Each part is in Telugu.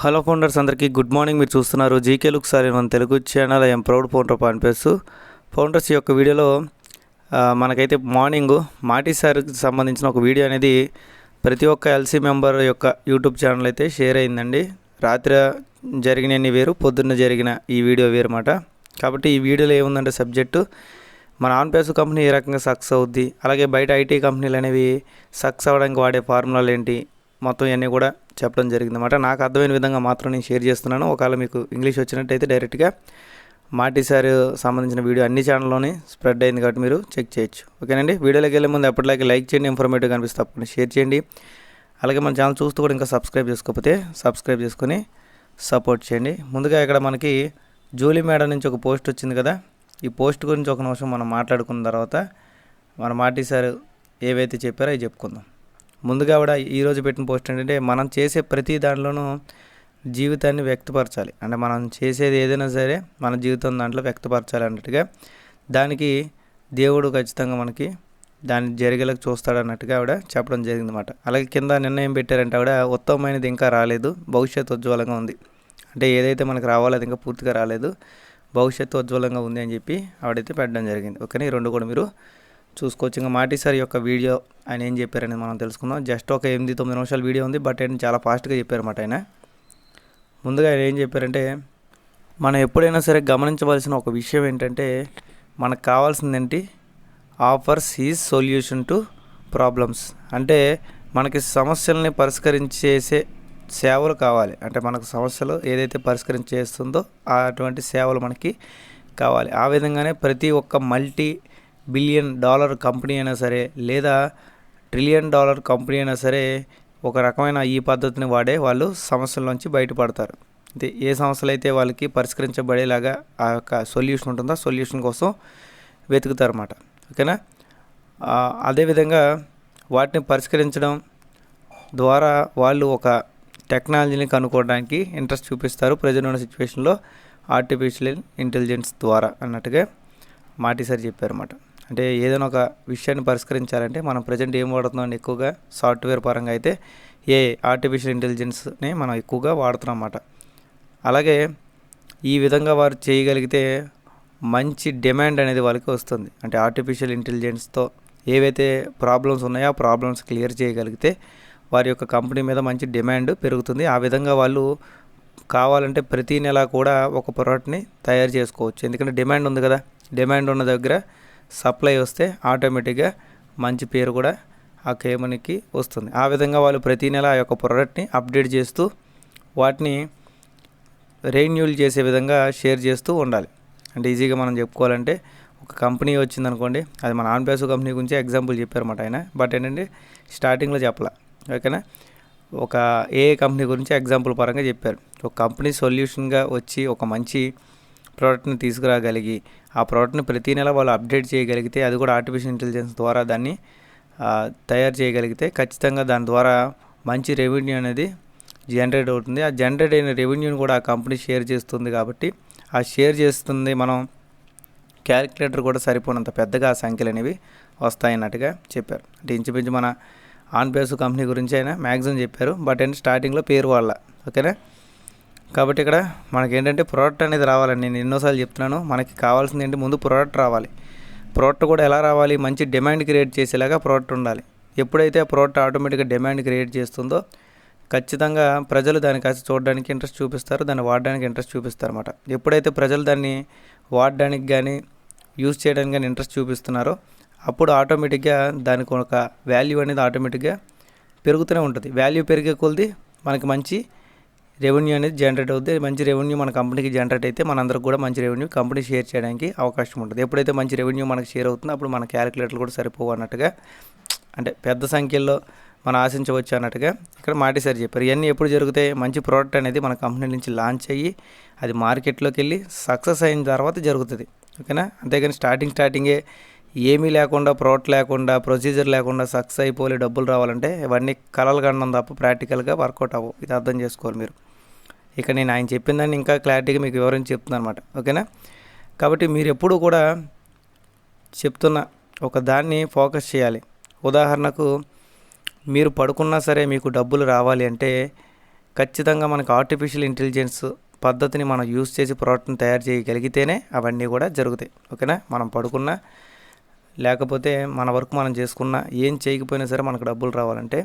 హలో ఫౌండర్స్ అందరికీ గుడ్ మార్నింగ్. మీరు చూస్తున్నారు జీకే లుక్ సార్ మన Telugu channel. I am proud founder పాన్పేస్ founders యొక్క వీడియోలో మనకైతే మార్నింగ్ మాటి సార్కి సంబంధించిన ఒక వీడియో అనేది ప్రతి ఒక్క ఎల్సీ మెంబర్ యొక్క యూట్యూబ్ ఛానల్ అయితే షేర్ అయిందండి. రాత్రి జరిగినన్ని వేరు పొద్దున్న జరిగిన ఈ వీడియో వేరు మాట కాబట్టి ఈ వీడియోలో ఏముందంటే సబ్జెక్టు. మన ఆన్ పేస్ కంపెనీ ఏ రకంగా సక్సెస్ అవుద్ది అలాగే బయట ఐటీ కంపెనీలు అనేవి సక్సెస్ అవ్వడానికి వాడే ఫార్ములాలు ఏంటి మొత్తం ఇవన్నీ కూడా చెప్పడం జరిగింది అనమాట నాకు అర్థమైన విధంగా మాత్రం నేను షేర్ చేస్తున్నాను. ఒకవేళ మీకు ఇంగ్లీష్ వచ్చినట్టయితే డైరెక్ట్గా మాటిసారి సంబంధించిన వీడియో అన్ని ఛానల్లోనే స్ప్రెడ్ అయింది కాబట్టి మీరు చెక్ చేయొచ్చు. ఓకేనండి? వీడియోలోకి వెళ్ళే ముందు ఎప్పటిలాగే లైక్ చేయండి ఇన్ఫర్మేటివ్ కనిపిస్తే తప్పకుండా షేర్ చేయండి. అలాగే మన ఛానల్ చూస్తూ కూడా ఇంకా సబ్స్క్రైబ్ చేసుకోకపోతే సబ్స్క్రైబ్ చేసుకొని సపోర్ట్ చేయండి. ముందుగా ఇక్కడ మనకి జూలీ మేడం నుంచి ఒక పోస్ట్ వచ్చింది కదా? ఈ పోస్ట్ గురించి ఒక నిమిషం మనం మాట్లాడుకున్న తర్వాత మన మాటి సార్ ఏవైతే చెప్పారో అవి చెప్పుకుందాం. ముందుగా కూడా ఈరోజు పెట్టిన పోస్ట్ ఏంటంటే మనం చేసే ప్రతి దాంట్లోనూ జీవితాన్ని వ్యక్తపరచాలి. అంటే మనం చేసేది ఏదైనా సరే మన జీవితం దాంట్లో వ్యక్తపరచాలి అన్నట్టుగా. దానికి దేవుడు ఖచ్చితంగా మనకి దాన్ని జరిగేలాగా చూస్తాడు అన్నట్టుగా ఆవిడ చెప్పడం జరిగింది అనమాట అలాగే కింద నిర్ణయం పెట్టారంటే ఆవిడ ఉత్తమమైనది ఇంకా రాలేదు. భవిష్యత్తు ఉజ్వలంగా ఉంది. అంటే ఏదైతే మనకు రావాలో అది ఇంకా పూర్తిగా రాలేదు. భవిష్యత్తు ఉజ్వలంగా ఉంది అని చెప్పి ఆవిడైతే పెట్టడం జరిగింది. ఓకేనా? ఈ రెండు కూడా మీరు చూసుకోవచ్చు ఇంకా మాటి సార్ యొక్క వీడియో ఆయన ఏం చెప్పారని మనం తెలుసుకుందాం. జస్ట్ ఒక ఎనిమిది తొమ్మిది నిమిషాల వీడియో ఉంది బట్ ఆయన చాలా ఫాస్ట్గా చెప్పారన్నమాట ఆయన. ముందుగా ఆయన ఏం చెప్పారంటే మనం ఎప్పుడైనా సరే గమనించవలసిన ఒక విషయం ఏంటంటే మనకు కావాల్సింది ఏంటి offers is solution to problems. అంటే మనకి సమస్యల్ని పరిష్కరించేసే సేవలు కావాలి. అంటే మనకు సమస్యలు ఏదైతే పరిష్కరించేస్తుందో అటువంటి సేవలు మనకి కావాలి. ఆ విధంగానే ప్రతి ఒక్క మల్టీ బిలియన్ డాలర్ కంపెనీ అయినా సరే లేదా ట్రిలియన్ డాలర్ కంపెనీ అయినా సరే ఒక రకమైన ఈ పద్ధతిని వాడే వాళ్ళు సమస్యల నుంచి బయటపడతారు. అంటే ఏ సమస్యలు అయితే వాళ్ళకి పరిష్కరించబడేలాగా ఆ యొక్క సొల్యూషన్ ఉంటుందో సొల్యూషన్ కోసం వెతుకుతారు అన్నమాట ఓకేనా అదేవిధంగా వాటిని పరిష్కరించడం ద్వారా వాళ్ళు ఒక టెక్నాలజీని కనుక్కోవడానికి ఇంట్రెస్ట్ చూపిస్తారు ప్రజెంట్ ఉన్న సిచ్యువేషన్లో. ఆర్టిఫిషియల్ ఇంటెలిజెన్స్ ద్వారా అన్నట్టుగా మాటి సార్ చెప్పారన్నమాట. అంటే ఏదైనా ఒక విషయాన్ని పరిష్కరించాలంటే మనం ప్రజెంట్ ఏం వాడుతున్నాం ఎక్కువగా సాఫ్ట్వేర్ పరంగా అయితే ఏ ఆర్టిఫిషియల్ ఇంటెలిజెన్స్ని మనం ఎక్కువగా వాడుతున్నాం అన్నమాట. అలాగే ఈ విధంగా వారు చేయగలిగితే మంచి డిమాండ్ అనేది వాళ్ళకి వస్తుంది. అంటే ఆర్టిఫిషియల్ ఇంటెలిజెన్స్తో ఏవైతే ప్రాబ్లమ్స్ ఉన్నాయో ఆ ప్రాబ్లమ్స్ క్లియర్ చేయగలిగితే వారి యొక్క కంపెనీ మీద మంచి డిమాండ్ పెరుగుతుంది. ఆ విధంగా వాళ్ళు కావాలంటే ప్రతి నెల కూడా ఒక ప్రోడక్ట్ని తయారు చేసుకోవచ్చు. ఎందుకంటే డిమాండ్ ఉంది కదా. డిమాండ్ ఉన్న దగ్గర సప్లై వస్తే ఆటోమేటిక్గా మంచి పేరు కూడా ఆ కేమనికి వస్తుంది. ఆ విధంగా వాళ్ళు ప్రతి నెల ఆ యొక్క ప్రోడక్ట్ని అప్డేట్ చేస్తూ వాటిని రెన్యూల్ చేసే విధంగా షేర్ చేస్తూ ఉండాలి. అంటే ఈజీగా మనం చెప్పుకోవాలంటే ఒక కంపెనీ వచ్చిందనుకోండి అది మన ఆన్పేస్ కంపెనీ గురించి ఎగ్జాంపుల్ చెప్పారన్నమాట ఆయన. బట్ ఏంటంటే స్టార్టింగ్లో చెప్పాల. ఓకేనా? ఒక ఏ కంపెనీ గురించి ఎగ్జాంపుల్ పరంగా చెప్పారు. ఒక కంపెనీ సొల్యూషన్గా వచ్చి ఒక మంచి ప్రోడక్ట్ని తీసుకురాగలిగి ఆ ప్రోడక్ట్ని ప్రతి నెల వాళ్ళు అప్డేట్ చేయగలిగితే అది కూడా ఆర్టిఫిషియల్ ఇంటెలిజెన్స్ ద్వారా దాన్ని తయారు చేయగలిగితే ఖచ్చితంగా దాని ద్వారా మంచి రెవెన్యూ అనేది జనరేట్ అవుతుంది. ఆ జనరేట్ అయిన రెవెన్యూని కూడా ఆ కంపెనీ షేర్ చేస్తుంది కాబట్టి ఆ షేర్ చేస్తుంది మనం క్యాలిక్యులేటర్ కూడా సరిపోనంత పెద్దగా ఆ సంఖ్యలు అనేవి వస్తాయన్నట్టుగా చెప్పారు. అంటే ఇంచుమించు మన ఆన్ బేస్ కంపెనీ గురించి అయినా మ్యాక్సిమం చెప్పారు. బట్ అండ్ స్టార్టింగ్లో పేరు వాళ్ళ. ఓకేనా? కాబట్టి ఇక్కడ మనకి ఏంటంటే ప్రోడక్ట్ అనేది రావాలండి. నేను ఎన్నోసార్లు చెప్తున్నాను మనకి కావాల్సింది ఏంటి ముందు ప్రోడక్ట్ రావాలి. ప్రోడక్ట్ కూడా ఎలా రావాలి మంచి డిమాండ్ క్రియేట్ చేసేలాగా ప్రోడక్ట్ ఉండాలి. ఎప్పుడైతే ఆ ప్రోడక్ట్ ఆటోమేటిక్గా డిమాండ్ క్రియేట్ చేస్తుందో ఖచ్చితంగా ప్రజలు దాన్ని కాసి చూడడానికి ఇంట్రెస్ట్ చూపిస్తారు దాన్ని వాడడానికి ఇంట్రెస్ట్ చూపిస్తారు అనమాట ఎప్పుడైతే ప్రజలు దాన్ని వాడడానికి కానీ యూజ్ చేయడానికి కానీ ఇంట్రెస్ట్ చూపిస్తున్నారో అప్పుడు ఆటోమేటిక్గా దానికి ఒక వాల్యూ అనేది ఆటోమేటిక్గా పెరుగుతూనే ఉంటుంది. వాల్యూ పెరిగే కొలది మనకి మంచి రెవెన్యూ అనేది జనరేట్ అవుతుంది మంచి రెవెన్యూ మన కంపెనీకి జనరేట్ అయితే మనందరికి కూడా మంచి రెవెన్యూ కంపెనీ షేర్ చేయడానికి అవకాశం ఉంటుంది. ఎప్పుడైతే మంచి రెవెన్యూ మనకి షేర్ అవుతుందో అప్పుడు మన క్యాలిక్యులేటర్లు కూడా సరిపోవు అన్నట్టుగా అంటే పెద్ద సంఖ్యలో మనం ఆశించవచ్చు అన్నట్టుగా ఇక్కడ మాటి సార్ చెప్పారు. ఇవన్నీ ఎప్పుడు జరుగుతాయి? మంచి ప్రోడక్ట్ అనేది మన కంపెనీ నుంచి లాంచ్ అయ్యి అది మార్కెట్లోకి వెళ్ళి సక్సెస్ అయిన తర్వాత జరుగుతుంది. ఓకేనా అంతేగాని స్టార్టింగ్ స్టార్టింగే ఏమీ లేకుండా ప్రోడక్ట్ లేకుండా ప్రొసీజర్ లేకుండా సక్సెస్ అయిపోలే డబ్బులు రావాలంటే ఇవన్నీ కలలు కండం తప్ప ప్రాక్టికల్గా వర్కౌట్ అవ్వవు. ఇది అర్థం చేసుకోవాలి మీరు. ఇక నేను ఆయన చెప్పిన దాన్ని ఇంకా క్లారిటీగా మీకు వివరించి చెప్తున్నాను అనమాట ఓకేనా? కాబట్టి మీరు ఎప్పుడు కూడా చెప్తున్న ఒక దాన్ని ఫోకస్ చేయాలి. ఉదాహరణకు మీరు పడుకున్నా సరే మీకు డబ్బులు రావాలి అంటే ఖచ్చితంగా మనకు ఆర్టిఫిషియల్ ఇంటెలిజెన్స్ పద్ధతిని మనం యూస్ చేసి ప్రోడక్ట్ని తయారు చేయగలిగితేనే అవన్నీ కూడా జరుగుతాయి. ఓకేనా? మనం పడుకున్నా లేకపోతే మన వర్క్ మనం చేసుకున్నా ఏం చేయకపోయినా సరే మనకు డబ్బులు రావాలంటే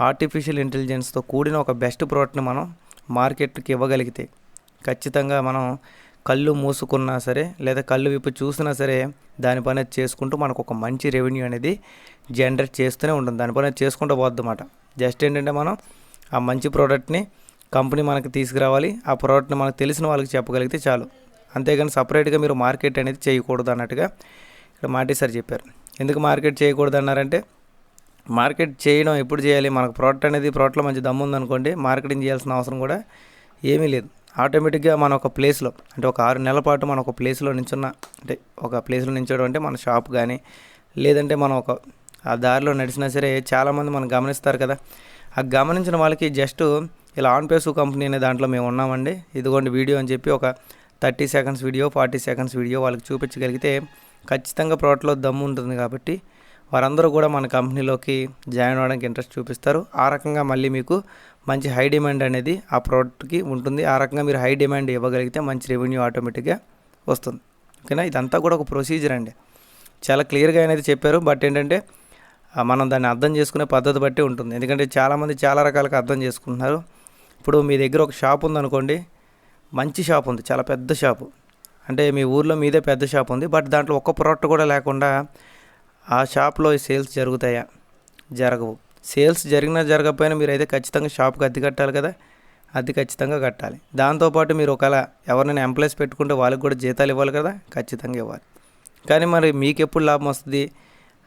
ఆర్టిఫిషియల్ ఇంటెలిజెన్స్తో కూడిన ఒక బెస్ట్ ప్రోడక్ట్ని మనం మార్కెట్కి ఇవ్వగలిగితే ఖచ్చితంగా మనం కళ్ళు మూసుకున్నా సరే లేదా కళ్ళు విప్పి చూసినా సరే దాని పని చేసుకుంటూ మనకు ఒక మంచి రెవెన్యూ అనేది జనరేట్ చేస్తూనే ఉంటుంది. దాని పని అది చేసుకుంటూ పోద్ది అన్నమాట. జస్ట్ ఏంటంటే మనం ఆ మంచి ప్రోడక్ట్ని కంపెనీ మనకి తీసుకురావాలి. ఆ ప్రోడక్ట్ని మనకు తెలిసిన వాళ్ళకి చెప్పగలిగితే చాలు. అంతేగాని సపరేట్గా మీరు మార్కెట్ అనేది చేయకూడదు అన్నట్టుగా ఇక్కడ మాటి సార్ చెప్పారు. ఎందుకు మార్కెట్ చేయకూడదు అన్నారంటే మార్కెట్ చేయడం ఎప్పుడు చేయాలి? మనకు ప్రోడక్ట్ అనేది ప్రోడక్ట్లో మంచి దమ్ము ఉందనుకోండి మార్కెటింగ్ చేయాల్సిన అవసరం కూడా ఏమీ లేదు. ఆటోమేటిక్గా మన ఒక ప్లేస్లో అంటే ఒక ఆరు నెలల పాటు మనం ఒక ప్లేస్లో నించున్న అంటే ఒక ప్లేస్లో నించడం అంటే మన షాప్ కానీ లేదంటే మనం ఒక ఆ దారిలో నడిచినా సరే చాలామంది మనం గమనిస్తారు కదా. ఆ గమనించిన వాళ్ళకి జస్ట్ ఇలా ఆన్ పేసు కంపెనీ అనే దాంట్లో మేము ఉన్నామండి. ఇదిగోండి వీడియో అని చెప్పి ఒక thirty seconds video forty seconds video వాళ్ళకి చూపించగలిగితే ఖచ్చితంగా ప్రోడక్ట్లో దమ్ము ఉంటుంది కాబట్టి వారందరూ కూడా మన కంపెనీలోకి జాయిన్ అవ్వడానికి ఇంట్రెస్ట్ చూపిస్తారు. ఆ రకంగా మళ్ళీ మీకు మంచి హై డిమాండ్ అనేది ఆ ప్రోడక్ట్కి ఉంటుంది. ఆ రకంగా మీరు హై డిమాండ్ ఇవ్వగలిగితే మంచి రెవెన్యూ ఆటోమేటిక్గా వస్తుంది. ఓకేనా? ఇదంతా కూడా ఒక ప్రొసీజర్ అండి. చాలా క్లియర్గా అనేది చెప్పారు. బట్ ఏంటంటే మనం దాన్ని అర్థం చేసుకునే పద్ధతి బట్టి ఉంటుంది. ఎందుకంటే చాలామంది చాలా రకాలుగా అర్థం చేసుకుంటున్నారు. ఇప్పుడు మీ దగ్గర ఒక షాప్ ఉందనుకోండి మంచి షాప్ ఉంది చాలా పెద్ద షాపు. అంటే మీ ఊర్లో మీదే పెద్ద షాప్ ఉంది. బట్ దాంట్లో ఒక్క ప్రోడక్ట్ కూడా లేకుండా ఆ షాప్లో సేల్స్ జరుగుతాయా? జరగవు. సేల్స్ జరిగినా జరగకపోయినా మీరు అయితే ఖచ్చితంగా షాప్కి అద్దె కట్టాలి కదా? అద్దె ఖచ్చితంగా కట్టాలి. దాంతోపాటు మీరు ఒకవేళ ఎవరినైనా ఎంప్లాయీస్ పెట్టుకుంటే వాళ్ళకి కూడా జీతాలు ఇవ్వాలి కదా? ఖచ్చితంగా ఇవ్వాలి. కానీ మరి మీకు ఎప్పుడు లాభం వస్తుంది?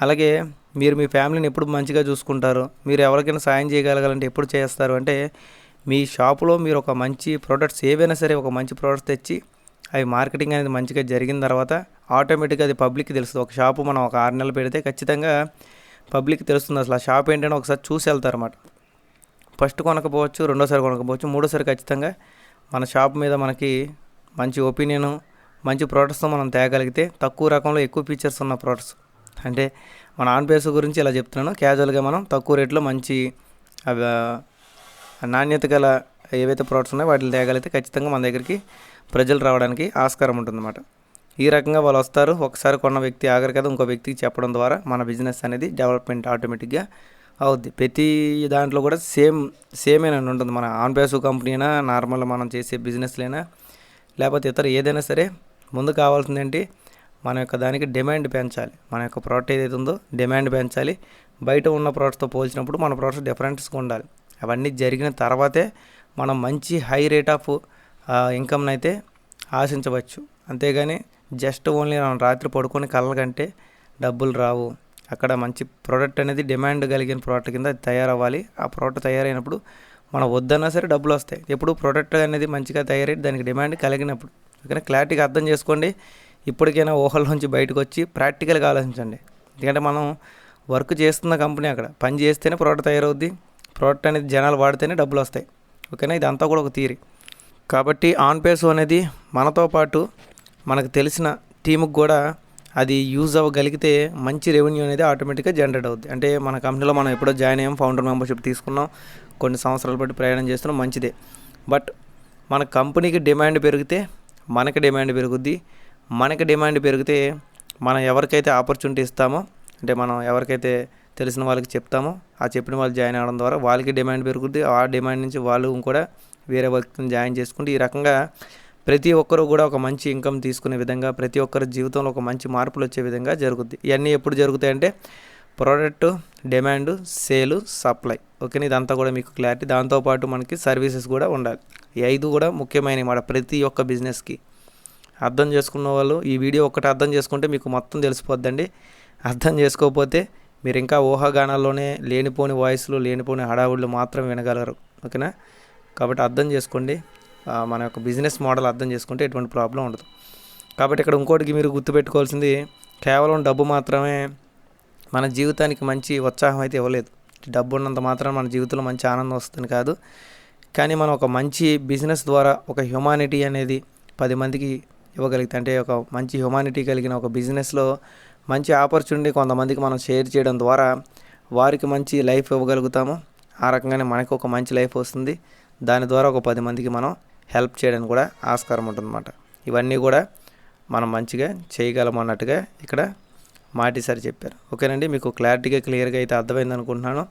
అలాగే మీరు మీ ఫ్యామిలీని ఎప్పుడు మంచిగా చూసుకుంటారు? మీరు ఎవరికైనా సాయం చేయగలగాలంటే ఎప్పుడు చేస్తారు? అంటే మీ షాపులో మీరు ఒక మంచి ప్రోడక్ట్స్ ఏవైనా సరే ఒక మంచి ప్రోడక్ట్స్ తెచ్చి అవి మార్కెటింగ్ అనేది మంచిగా జరిగిన తర్వాత ఆటోమేటిక్గా అది పబ్లిక్కి తెలుస్తుంది. ఒక షాపు మనం ఒక ఆరు నెలలు పెడితే ఖచ్చితంగా పబ్లిక్ తెలుస్తుంది. అసలు ఆ షాప్ ఏంటంటే ఒకసారి చూసి వెళ్తారన్నమాట. ఫస్ట్ కొనకపోవచ్చు రెండోసారి కొనకపోవచ్చు మూడోసారి ఖచ్చితంగా మన షాప్ మీద మనకి మంచి ఒపీనియన్ మంచి ప్రోడక్ట్స్తో మనం తేగలిగితే తక్కువ రకంలో ఎక్కువ ఫీచర్స్ ఉన్న ప్రోడక్ట్స్. అంటే మన ఆన్ బేస్ గురించి ఇలా చెప్తున్నాను. క్యాజువల్గా మనం తక్కువ రేట్లో మంచి నాణ్యత గల ఏవైతే ప్రోడక్ట్స్ ఉన్నాయో వాటిని తేగలిగితే ఖచ్చితంగా మన దగ్గరికి ప్రజలు రావడానికి ఆస్కారం ఉంటుందన్నమాట. ఈ రకంగా వాళ్ళు వస్తారు. ఒకసారి కొన్న వ్యక్తి ఆగరు కదా ఇంకో వ్యక్తికి చెప్పడం ద్వారా మన బిజినెస్ అనేది డెవలప్మెంట్ ఆటోమేటిక్గా అవుద్ది. ప్రతి దాంట్లో కూడా సేమ్ సేమేనండి ఉంటుంది. మన ఆన్ బేసు కంపెనీ అయినా నార్మల్ మనం చేసే బిజినెస్లైనా లేకపోతే ఇతర ఏదైనా సరే ముందు కావాల్సింది ఏంటి? మన యొక్క దానికి డిమాండ్ పెంచాలి. మన యొక్క ప్రోడక్ట్ ఏదైతే ఉందో డిమాండ్ పెంచాలి. బయట ఉన్న ప్రోడక్ట్స్తో పోల్చినప్పుడు మన ప్రోడక్ట్స్ డిఫరెన్స్గా ఉండాలి. అవన్నీ జరిగిన తర్వాతే మనం మంచి హై రేట్ ఆఫ్ ఇన్కమ్ని అయితే ఆశించవచ్చు. అంతేగాని జస్ట్ ఓన్లీ మనం రాత్రి పడుకొని కళ్ళ కంటే డబ్బులు రావు. అక్కడ మంచి ప్రోడక్ట్ అనేది డిమాండ్ కలిగిన ప్రోడక్ట్ కింద అది తయారవ్వాలి. ఆ ప్రోడక్ట్ తయారైనప్పుడు మనం వద్దన్నా సరే డబ్బులు వస్తాయి. ఎప్పుడు ప్రోడక్ట్ అనేది మంచిగా తయారై దానికి డిమాండ్ కలిగినప్పుడు. ఓకేనా? క్లారిటీగా అర్థం చేసుకోండి. ఇప్పటికైనా ఊహల్లోంచి బయటకు వచ్చి ప్రాక్టికల్గా ఆలోచించండి. ఎందుకంటే మనం వర్క్ చేస్తున్న కంపెనీ అక్కడ. పని చేస్తేనే ప్రోడక్ట్ తయారవుద్ది. ప్రోడక్ట్ అనేది జనాలు వాడితేనే డబ్బులు వస్తాయి. ఓకేనా? ఇదంతా కూడా ఒక థీరీ కాబట్టి ఆన్ పేస్ అనేది మనతో పాటు మనకు తెలిసిన టీముకి కూడా అది యూజ్ అవ్వగలిగితే మంచి రెవెన్యూ అనేది ఆటోమేటిక్గా జనరేట్ అవుద్ది. అంటే మన కంపెనీలో మనం ఎప్పుడో జాయిన్ అయ్యాం ఫౌండర్ మెంబర్షిప్ తీసుకున్నాం కొన్ని సంవత్సరాలు పాటు ప్రయాణం చేస్తున్నాం మంచిదే. బట్ మన కంపెనీకి డిమాండ్ పెరిగితే మనకి డిమాండ్ పెరుగుద్ది. మనకి డిమాండ్ పెరిగితే మనం ఎవరికైతే ఆపర్చునిటీ ఇస్తామో అంటే మనం ఎవరికైతే తెలిసిన వాళ్ళకి చెప్తామో ఆ చెప్పిన వాళ్ళు జాయిన్ అవ్వడం ద్వారా వాళ్ళకి డిమాండ్ పెరుగుద్ది. ఆ డిమాండ్ నుంచి వాళ్ళు కూడా వేరే వర్క్ని జాయిన్ చేసుకుంటే ఈ రకంగా ప్రతి ఒక్కరూ కూడా ఒక మంచి ఇన్కమ్ తీసుకునే విధంగా ప్రతి ఒక్కరి జీవితంలో ఒక మంచి మార్పులు వచ్చే విధంగా జరుగుద్ది. ఇవన్నీ ఎప్పుడు జరుగుతాయంటే product demand sale supply okay ఇదంతా కూడా మీకు క్లారిటీ దాంతోపాటు మనకి సర్వీసెస్ కూడా ఉండాలి. ఈ ఐదు కూడా ముఖ్యమైనవి మాట ప్రతి ఒక్క బిజినెస్కి అర్థం చేసుకున్న వాళ్ళు ఈ వీడియో ఒక్కటి అర్థం చేసుకుంటే మీకు మొత్తం తెలిసిపోద్దండి. అర్థం చేసుకోకపోతే మీరు ఇంకా ఊహాగానాల్లోనే లేనిపోని వాయిస్లు లేనిపోని హడావుళ్ళు మాత్రం వినగలరు. ఓకేనా? కాబట్టి అర్థం చేసుకోండి. మన యొక్క బిజినెస్ మోడల్ అర్థం చేసుకుంటే ఎటువంటి ప్రాబ్లం ఉండదు. కాబట్టి ఇక్కడ ఇంకోటికి మీరు గుర్తుపెట్టుకోవాల్సింది కేవలం డబ్బు మాత్రమే మన జీవితానికి మంచి ఉత్సాహం అయితే ఇవ్వలేదు. డబ్బు ఉన్నంత మాత్రం మన జీవితంలో మంచి ఆనందం వస్తుంది కాదు. కానీ మనం ఒక మంచి బిజినెస్ ద్వారా ఒక హ్యుమానిటీ అనేది పది మందికి ఇవ్వగలిగితే అంటే ఒక మంచి హ్యుమానిటీ కలిగిన ఒక బిజినెస్లో మంచి ఆపర్చునిటీ కొంతమందికి మనం షేర్ చేయడం ద్వారా వారికి మంచి లైఫ్ ఇవ్వగలుగుతాము. ఆ రకంగానే మనకు ఒక మంచి లైఫ్ వస్తుంది. దాని ద్వారా ఒక పది మందికి మనం హెల్ప్ చేయడానికి కూడా ఆస్కారం ఉంటుందన్నమాట. ఇవన్నీ కూడా మనం మంచిగా చేయగలం అన్నట్టుగా ఇక్కడ మాటిసారి చెప్పారు. ఓకేనండి మీకు క్లారిటీగా క్లియర్గా అయితే అర్థమైంది అనుకుంటున్నాను.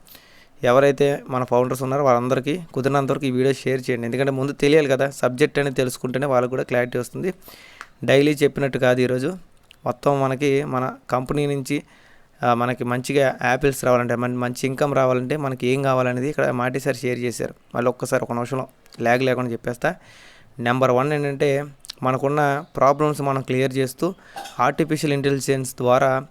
ఎవరైతే మన ఫౌండర్స్ ఉన్నారో వాళ్ళందరికీ కుదిరినంత వరకు ఈ వీడియో షేర్ చేయండి. ఎందుకంటే ముందు తెలియాలి కదా సబ్జెక్ట్ అనేది తెలుసుకుంటేనే వాళ్ళకు కూడా క్లారిటీ వస్తుంది. డైలీ చెప్పినట్టు కాదు ఈరోజు. మొత్తం మనకి మన కంపెనీ నుంచి మనకి మంచిగా యాపిల్స్ రావాలంటే మన మంచి ఇన్కమ్ రావాలంటే మనకి ఏం కావాలనేది ఇక్కడ మాటిసారి షేర్ చేశారు. మళ్ళీ ఒక్కసారి ఒక నిమిషంలో ల్యాగ్ లేకుండా చెప్పేస్తా. నెంబర్ వన్ ఏంటంటే మనకున్న ప్రాబ్లమ్స్ మనం క్లియర్ చేస్తూ ఆర్టిఫిషియల్ ఇంటెలిజెన్స్ ద్వారా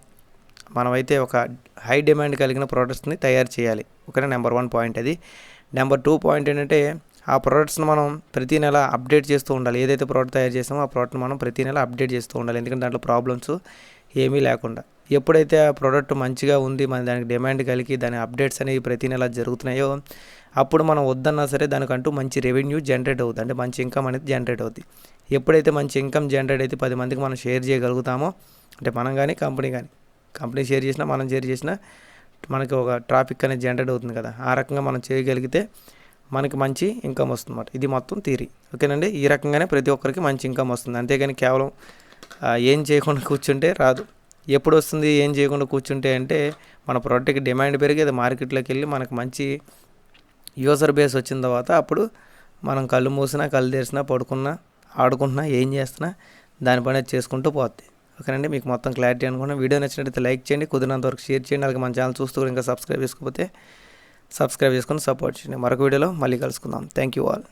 మనమైతే ఒక హై డిమాండ్ కలిగిన ప్రోడక్ట్స్ని తయారు చేయాలి. ఓకేనా? నెంబర్ వన్ పాయింట్ అది. నెంబర్ టూ పాయింట్ ఏంటంటే ఆ ప్రోడక్ట్స్ని మనం ప్రతి నెల అప్డేట్ చేస్తూ ఉండాలి. ఏదైతే ప్రోడక్ట్ తయారు చేస్తామో ఆ ప్రోడక్ట్ని మనం ప్రతి నెల అప్డేట్ చేస్తూ ఉండాలి. ఎందుకంటే దాంట్లో ప్రాబ్లమ్స్ ఏమీ లేకుండా. ఎప్పుడైతే ఆ ప్రోడక్ట్ మంచిగా ఉంది మన దానికి డిమాండ్ కలిగి దాని అప్డేట్స్ అనేవి ప్రతి నెల జరుగుతున్నాయో అప్పుడు మనం వద్దన్నా సరే దానికంటూ మంచి రెవెన్యూ జనరేట్ అవుతుంది. అంటే మంచి ఇన్కమ్ అనేది జనరేట్ అవుతుంది ఎప్పుడైతే మంచి ఇన్కమ్ జనరేట్ అయితే పది మందికి మనం షేర్ చేయగలుగుతామో అంటే మనం కానీ కంపెనీ కానీ కంపెనీ షేర్ చేసినా మనం షేర్ చేసినా మనకి ఒక ట్రాఫిక్ అనేది జనరేట్ అవుతుంది కదా. ఆ రకంగా మనం చేయగలిగితే మనకి మంచి ఇన్కమ్ వస్తుందన్నమాట. ఇది మొత్తం థీరీ ఓకేనండి? ఈ రకంగానే ప్రతి ఒక్కరికి మంచి ఇన్కమ్ వస్తుంది. అంతేగాని కేవలం ఏం చేయకుండా కూర్చుంటే రాదు. ఎప్పుడు వస్తుంది ఏం చేయకుండా కూర్చుంటే అంటే మన ప్రోడక్ట్కి డిమాండ్ పెరిగి అది మార్కెట్లోకి వెళ్ళి మనకు మంచి యూజర్ బేస్ వచ్చిన తర్వాత అప్పుడు మనం కళ్ళు మూసినా కళ్ళు తెరిచినా పడుకున్నా ఆడుకుంటున్నా ఏం చేస్తున్నా దాని పని చేసుకుంటూ పోద్ది. ఓకేనండి? మీకు మొత్తం క్లారిటీ అనుకున్నా వీడియో నచ్చినట్లయితే లైక్ చేయండి కుదిరినంత వరకు షేర్ చేయండి అలాగే మన ఛానల్ చూస్తూ కూడా ఇంకా సబ్స్క్రైబ్ చేసుకోకపోతే సబ్స్క్రైబ్ చేసుకొని సపోర్ట్ చేయండి. మరొక వీడియోలో మళ్ళీ కలుసుకుందాం. Thank you all